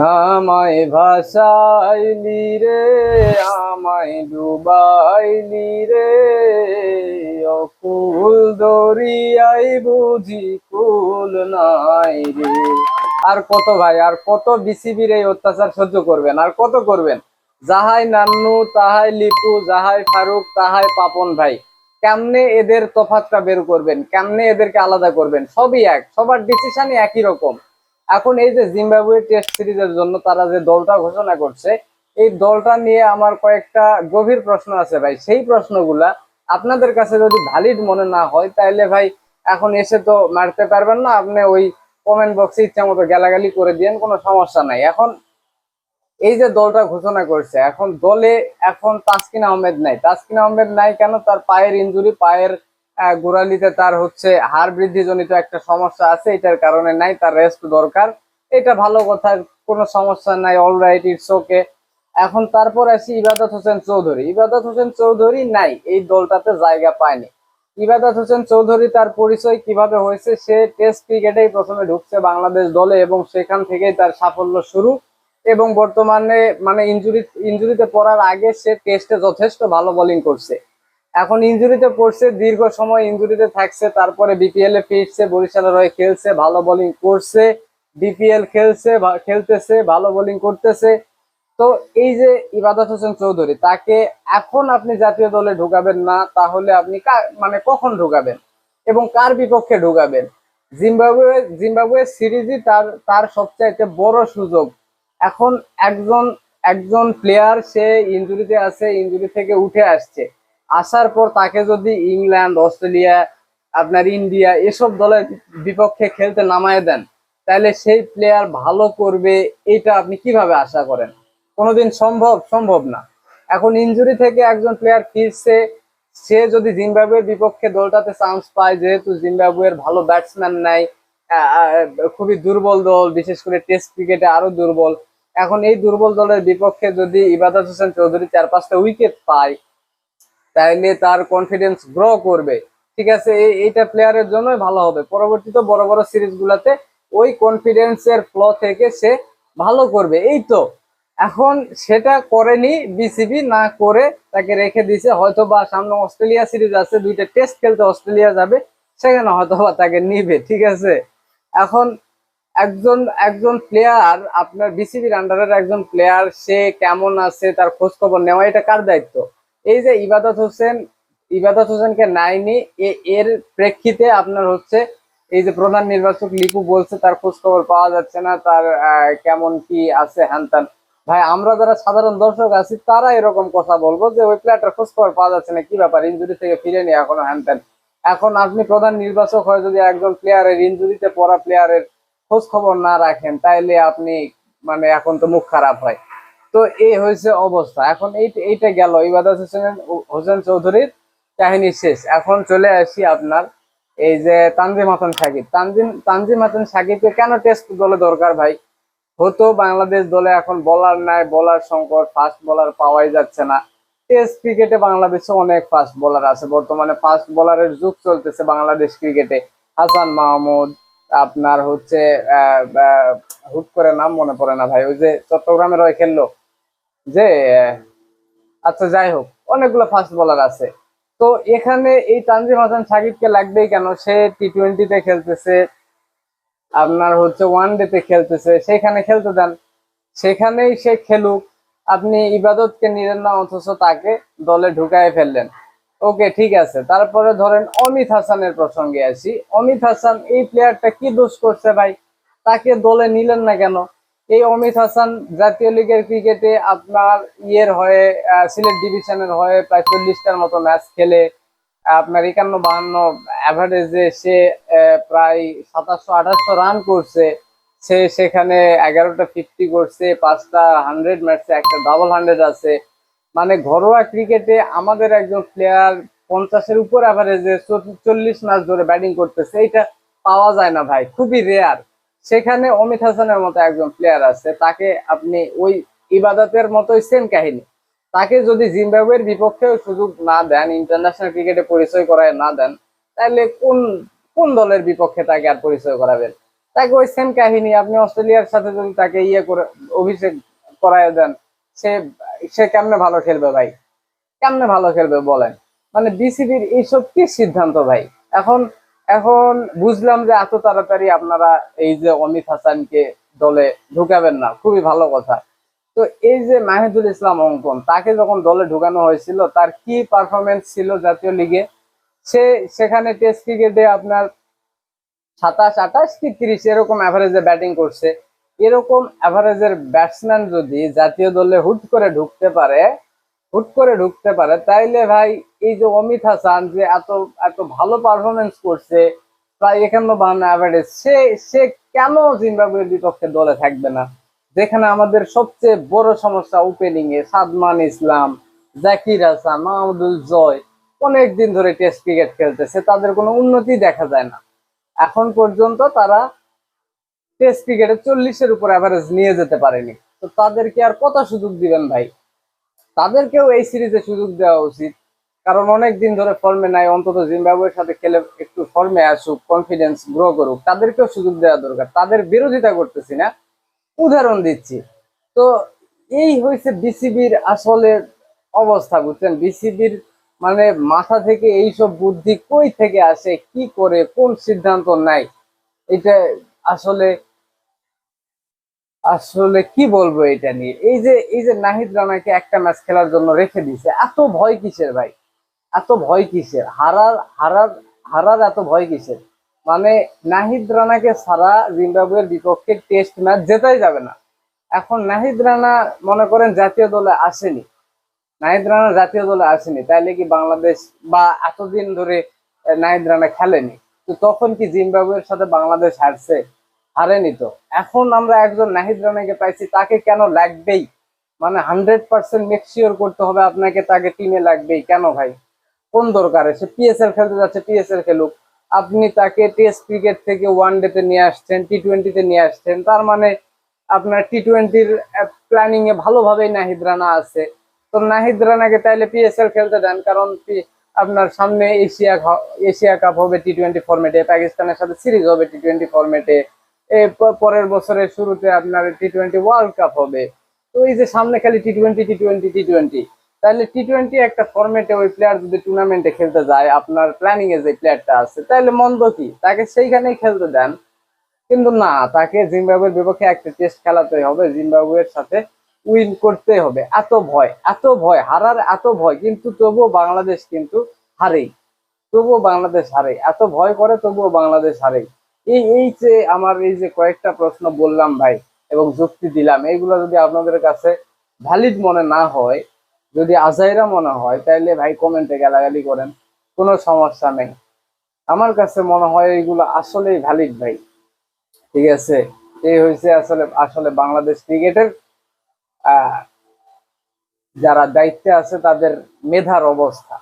আমায় ভাসাইলি রে, আমায় ডুবাইলি রে। অকুল দরিয়াই বুঝি কুল নাই রে। আর কত ভাই, আর কত বিসিবির এই অত্যাচার সহ্য করবেন, আর কত করবেন? যাহাই নান্নু, তাহাই লিপু, যাহাই ফারুক, তাহাই পাপন ভাই, কেমনে এদের তফাৎটা বের করবেন? কেমনে এদেরকে আলাদা করবেন? সবই এক, সবার ডিসিশনই একই রকম। এখন এই যে জিম্বাবুয়ে টেস্ট সিরিজের জন্য তারা যে দলটা ঘোষণা করছে, এই দলটা নিয়ে আমার কয়েকটা গভীর প্রশ্ন আছে ভাই। সেই প্রশ্নগুলা আপনাদের কাছে যদি ভ্যালিড মনে না হয় তাহলে ভাই এখন এসে তো মারতে পারবেন না। আপনি ওই কমেন্ট বক্সে ইচ্ছা মতো গালাগালি করে দিয়েন, কোনো সমস্যা নাই। এখন এই যে দলটা ঘোষণা করছে, এখন দলে এখন তাসকিন আহমেদ নাই। তাসকিন আহমেদ নাই কেন? তার পায়ের ইনজুরি পায়ের গোড়ালিতে তার হচ্ছে হাড় বৃদ্ধিজনিত একটা সমস্যা আছে, এটার কারণে নাই, তার রেস্ট দরকার। এটা ভালো কথা, কোনো সমস্যা নাই অল রাইট ইটস ওকে এখন তারপর আসি ইবাদত হোসেন চৌধুরী। ইবাদত হোসেন চৌধুরী নাই, এই দলটাতে জায়গা পায়নি। ইবাদত হোসেন চৌধুরী তার পরিচয় কীভাবে হয়েছে, সে টেস্ট ক্রিকেটেই প্রথমে ঢুকছে বাংলাদেশ দলে এবং সেখান থেকেই তার সাফল্য শুরু। এবং বর্তমানে মানে ইনজুরি ইনজুরিতে পড়ার আগে সে টেস্টে যথেষ্ট ভালো বোলিং করছে। এখন ইনজুরিতে পড়ছে, দীর্ঘ সময় ইনজুরিতে থাকছে, তারপরে বিপিএল এ ফিরছে বরিশালের হয়ে খেলছে, ভালো বোলিং করছে বিপিএল খেলছে খেলতেছে, ভালো বোলিং করতেছে। তো এই যে ইবাদত হোসেন চৌধুরী, তাকে এখন আপনি জাতীয় দলে ঢুকাবেন না, তাহলে আপনি মানে কখন ঢুকাবেন? এবং কার বিপক্ষে ঢুকাবেন? জিম্বাবুয়ে জিম্বাবুয়ে সিরিজই তার তার সবচাইতে বড় সুযোগ। এখন একজন একজন প্লেয়ার সে ইনজুরিতে আছে, ইঞ্জুরি থেকে উঠে আসছে। আসার পর তাকে যদি ইংল্যান্ড, অস্ট্রেলিয়া, আপনার ইন্ডিয়া এসব দলের বিপক্ষে খেলতে নামায় দেন, তাহলে সেই প্লেয়ার ভালো করবে, এটা আপনি কীভাবে আশা করেন? কোনোদিন সম্ভব? সম্ভব না। এখন ইনজুরি থেকে একজন প্লেয়ার ফিরছে, সে যদি জিম্বাবুয়ের বিপক্ষে দলটাতে চান্স পায়, যেহেতু জিম্বাবুয়ের ভালো ব্যাটসম্যান নাই খুবই দুর্বল দল, বিশেষ করে টেস্ট ক্রিকেটে আরও দুর্বল। এখন এই দুর্বল দলের বিপক্ষে যদি ইবাদত হোসেন চৌধুরী চার পাঁচটা উইকেট পায় তাইলে তার কনফিডেন্স গ্রো করবে। ঠিক আছে? এই, এইটা প্লেয়ারের জন্যই ভালো হবে। পরবর্তীতে বড় বড় সিরিজ গুলাতে ওই কনফিডেন্সের ফ্ল থেকে সে ভালো করবে। এই তো। এখন সেটা করেনি বিসিবি না করে তাকে রেখে দিছে হয়তো বা সামনে অস্ট্রেলিয়া সিরিজ আছে, দুইটা টেস্ট খেলতে অস্ট্রেলিয়া যাবে, সেখানে হয়তো বা তাকে নিবে। ঠিক আছে? এখন একজন একজন প্লেয়ার আপনার বিসিবির আন্ডারের একজন প্লেয়ার সে কেমন আছে, তার খোঁজ খবর নেওয়া, এটা কার দায়িত্ব? এই যে ইবাদত হোসেন, ইবাদত হোসেনকে নাইনি এর প্রেক্ষিতে আপনার হচ্ছে এই যে প্রধান নির্বাচক লিপু বলছে তার খোঁজ খবর পাওয়া যাচ্ছে না, তার কেমন কি আছে হ্যান ভাই, আমরা যারা সাধারণ দর্শক আছি, তারা এরকম কথা বলব যে ওই প্লেয়ারটার খোঁজ খবর পাওয়া যাচ্ছে না, কি ব্যাপার? ইঞ্জুরি থেকে ফিরে ফিরেনি এখনও হ্যান এখন আপনি প্রধান নির্বাচক হয়ে যদি একজন প্লেয়ারের ইনজুরিতে পড়া প্লেয়ারের খোঁজ খবর না রাখেন, তাইলে আপনি মানে এখন তো মুখ খারাপ হয় তো এই হয়েছে অবস্থা। এখন এই এইটা গেল। ইবাদত হোসেন হোসেন চৌধুরীর কাহিনী শেষ। এখন চলে আসি আপনার এই যে তানজিম হাসান সাকিব। তানজিম তানজিম হাসান সাকিবকে কেন টেস্ট দলে দরকার ভাই? হতো বাংলাদেশ দলে এখন বলার নাই বলার সংকট ফাস্ট বলার পাওয়াই যাচ্ছে না। টেস্ট ক্রিকেটে বাংলাদেশে অনেক ফাস্ট বোলার আছে। বর্তমানে ফাস্ট বোলারের যুগ চলতেছে বাংলাদেশ ক্রিকেটে হাসান মাহমুদ, আপনার হচ্ছে হুট করে নাম মনে পড়ে না ভাই। ওই যে চট্টগ্রামের হয়ে খেললো। যে আচ্ছা যাই হোক, অনেকগুলো ফাস্ট বোলার আছে। তো এখানে এই তানজিম হাসান সাকিবকে লাগবেই কেন? সে টি টোয়েন্টিতে খেলতেছে, আপনার হচ্ছে ওয়ান ডে তে খেলতেছে, সেখানে খেলতে দেন। সেখানেই সে খেলুক। আপনি ইবাদতকে নিলেন না, অথচ তাকে দলে ঢুকায় ফেললেন। ওকে, ঠিক আছে। তারপরে ধরেন অমিত হাসানের প্রসঙ্গে আসি। অমিত হাসান, এই প্লেয়ারটা কি দোষ করছে ভাই? তাকে দলে নিলেন না কেন? এই অমিত হাসান জাতীয় লিগের ক্রিকেটে আপনার ইয়ের হয়ে সিলেট ডিভিশনের হয়ে প্রায় চল্লিশটার মতো ম্যাচ খেলে, আপনার একান্ন বাহান্ন অ্যাভারেজে সে প্রায় সাতাশশো আঠাশশো রান করছে। সে সেখানে এগারোটা ফিফটি করছে, পাঁচটা হান্ড্রেড ম্যাচে একটা ডাবল হান্ড্রেড আছে। মানে ঘরোয়া ক্রিকেটে আমাদের একজন প্লেয়ার পঞ্চাশের উপর অ্যাভারেজে চল্লিশ ম্যাচ ধরে ব্যাটিং করতেছে। এটা পাওয়া যায় না ভাই, খুবই রেয়ার সেখানে অমিত হাসানের মতো একজন প্লেয়ার আছে, তাকে আপনি ওই ইবাদতের মতোই সেম কাহিনী। তাকে যদি জিম্বাবুয়ের বিপক্ষে সুযোগ না দেন ইন্টারন্যাশনাল ক্রিকেটে পরিচয় করায় না দেন, তাহলে কোন কোন দলের বিপক্ষে তাকে আর পরিচয় করাবেন? তাকে ওই সেম কাহিনী, আপনি অস্ট্রেলিয়ার সাথে যদি তাকে ইয়ে করে, অভিষেক করায় দেন, সে সে কেমনে ভালো খেলবে ভাই? কেমনে ভালো খেলবে বলেন? মানে বিসিবির এইসব কি সিদ্ধান্ত ভাই? এখন এখন বুঝলাম যে এত তাড়াতাড়ি আপনারা এই যে অমিত হাসানকে দলে ঢুকাবেন না, খুবই ভালো কথা। তো এই যে মাহিদুল ইসলাম অঙ্কন, তাকে যখন দলে ঢুকানো হয়েছিল, তার কি পারফরমেন্স ছিল জাতীয় লিগে? সে, সেখানে টেস্ট ক্রিকেটে আপনার সাতাশ, আঠাশ কি তিরিশ, এরকম অ্যাভারেজে ব্যাটিং করছে। এরকম অ্যাভারেজের ব্যাটসম্যান যদি জাতীয় দলে হুট করে ঢুকতে পারে হুট করে ঢুকতে পারে। তাইলে ভাই, এই যে অমিত হাসান যে এত এত ভালো পারফরমেন্স করছে, প্রায় একান্ন বাহান্ন অ্যাভারেজ সে সে কেন জিম্বাবুয়ের বিপক্ষে দলে থাকবে না? যেখানে আমাদের সবচেয়ে বড় সমস্যা ওপেনিং এ সাদমান ইসলাম, জাকির হাসান, মাহমুদুল জয়, অনেক দিন ধরে টেস্ট ক্রিকেট খেলতেছে, তাদের কোনো উন্নতি দেখা যায় না। এখন পর্যন্ত তারা টেস্ট ক্রিকেটে চল্লিশের উপর অ্যাভারেজ নিয়ে যেতে পারেনি। তো তাদেরকে আর কত সুযোগ দিবেন ভাই। তাদেরকেও এই সিরিজে সুযোগ দেওয়া উচিত। কারণ অনেক দিন ধরে ফর্মে নাই, অন্তত জিম্বাবুয়ের সাথে খেলে একটু ফর্মে আসুক কনফিডেন্স গ্রো করুক, তাদেরকেও সুযোগ দেওয়া দরকার। তাদের বিরোধিতা করতেছি না, উদাহরণ দিচ্ছি। তো এই হয়েছে বিসিবির আসলে অবস্থা, বুঝছেন? বিসিবির মানে মাথা থেকে এইসব বুদ্ধি কই থেকে আসে, কি করে, কোন সিদ্ধান্ত নাই এটা আসলে আসলে কি বলব এটা নিয়ে? এই যে এই যে নাহিদ রানাকে একটা ম্যাচ খেলার জন্য রেখে দিছে, এত ভয় কিসের ভাই? এত ভয় কিসের? হারার হারার হারার এত ভয় কিসের? মানে নাহিদ রানাকে সারা জিম্বাবুয়ের বিপক্ষে টেস্ট ম্যাচ জেতাই যাবে না। এখন নাহিদ রানা মনে করেন জাতীয় দলে আসেনি। নাহিদ রানা জাতীয় দলে আসেনি, তাইলে কি বাংলাদেশ বা এতদিন ধরে নাহিদ রানা খেলেনি? তো তখন কি জিম্বাবুয়ের সাথে বাংলাদেশ হারছে? হারেনি তো। এখন আমরা একজন নাহিদ রানাকে পাইছি, তাকে কেন লাগবেই? মানে হান্ড্রেড পার্সেন্ট মেক শিওর করতে হবে আপনাকে, তাকে টিমে লাগবেই। কেন ভাই? কোন দরকারে? সে পিএসএল খেলতে যাচ্ছে পিএসএল খেলুক। আপনি তাকে টেস্ট ক্রিকেট থেকে ওয়ান ডেতে নিয়ে আসছেন টি টোয়েন্টিতে নিয়ে আসছেন, তার মানে আপনার টি টোয়েন্টির প্ল্যানিং এ ভালোভাবেই নাহিদ রানা আছে। তো নাহিদ রানাকে তাইলে পিএসএল খেলতে দেন, কারণ আপনার সামনে এশিয়া এশিয়া কাপ হবে টি টোয়েন্টি ফর্মেটে পাকিস্তানের সাথে সিরিজ হবে টি টোয়েন্টি ফর্মেটে পরের বছরের শুরুতে আপনার টি টোয়েন্টি ওয়ার্ল্ড কাপ হবে। তো এই যে সামনে খালি T twenty T twenty T twenty তাহলে টি টোয়েন্টি একটা ফর্মেটে ওই প্লেয়ার যদি টুর্নামেন্টে খেলতে যায়, আপনার প্ল্যানিং এ যে প্লেয়ারটা আছে তাহলে মন্দ কি? তাকে সেইখানেই খেলতে দেন। কিন্তু না, তাকে জিম্বাবুয়ের বিপক্ষে একটা টেস্ট খেলাতে হবে, জিম্বাবুয়ের সাথে উইন করতে হবে। এত ভয় এত ভয়, হারার এত ভয়, কিন্তু তবুও বাংলাদেশ কিন্তু হারেই। তবুও বাংলাদেশ হারে এত ভয় করে তবুও বাংলাদেশ হারে এই এই যে আমার এই যে কয়েকটা প্রশ্ন বললাম ভাই এবং যুক্তি দিলাম, এইগুলো যদি আপনাদের কাছে ভ্যালিড মনে না হয়, যদি আজাইরা মনে হয়, তাইলে ভাই কমেন্টে গালাগালি করেন, কোনো সমস্যা নেই। আমার কাছে মনে হয় এইগুলো আসলেই ভ্যালিড ভাই। ঠিক আছে? এই হয়েছে আসলে আসলে বাংলাদেশ ক্রিকেটের যারা দায়িত্বে আছে তাদের মেধার অবস্থা।